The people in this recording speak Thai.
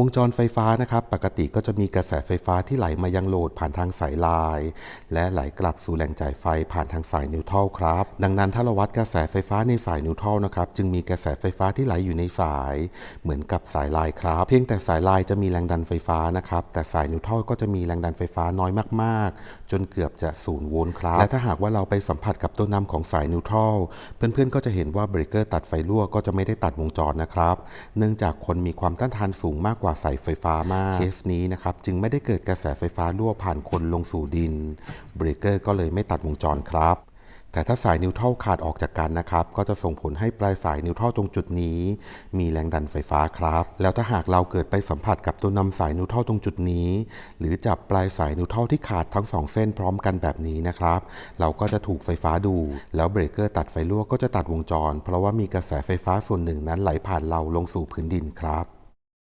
วงจรไฟฟ้านะครับ ปกติก็จะมีกระแสไฟฟ้าที่ไหลมายังโหลดผ่านทางสายลาย และไหลกลับสู่แหล่งจ่ายไฟผ่านทางสายนิวทรัลครับ ดังนั้นถ้าเราวัดกระแสไฟฟ้าในสายนิวทรัลนะครับจึงมีกระแสไฟฟ้าที่ไหลอยู่ในสาย เหมือนกับสายลายครับ เพียงแต่สายลายจะมีแรงดันไฟฟ้านะครับแต่สายนิวทรัลก็จะมีแรงดันไฟฟ้าน้อยมากๆ จนเกือบจะศูนย์โวลต์ครับและถ้าหากว่าเราไปสัมผัสกับตัวนำของสายนิวทรัลเพื่อนๆก็จะเห็นว่าเบรกเกอร์ตัดไฟรั่วก็จะไม่ได้ตัดวงจรนะครับ เนื่องจากคนมีความต้านทานสูงมากกว่าสายไฟฟ้ามาก เคสนี้นะครับจึงไม่ได้เกิดกระแสไฟฟ้ารั่วผ่านคนลงสู่ดิน เบรกเกอร์ก็เลยไม่ตัดวงจรครับแต่ถ้าสายนิวทรัลขาดออกจากกันนะครับ ก็จะส่งผลให้ปลายสายนิวทรัลตรงจุดนี้ มีแรงดันไฟฟ้าครับ แล้วถ้าหากเราเกิดไปสัมผัสกับตัวนำสายนิวทรัลตรงจุดนี้ หรือจับปลายสายนิวทรัลที่ขาดทั้งสองเส้นพร้อมกันแบบนี้นะครับ เราก็จะถูกไฟฟ้าดูดแล้วเบรกเกอร์ตัดไฟรั่วก็จะตัดวงจร เพราะว่ามีกระแสไฟฟ้าส่วนหนึ่งนั้นไหลผ่านเราลงสู่พื้นดินครับ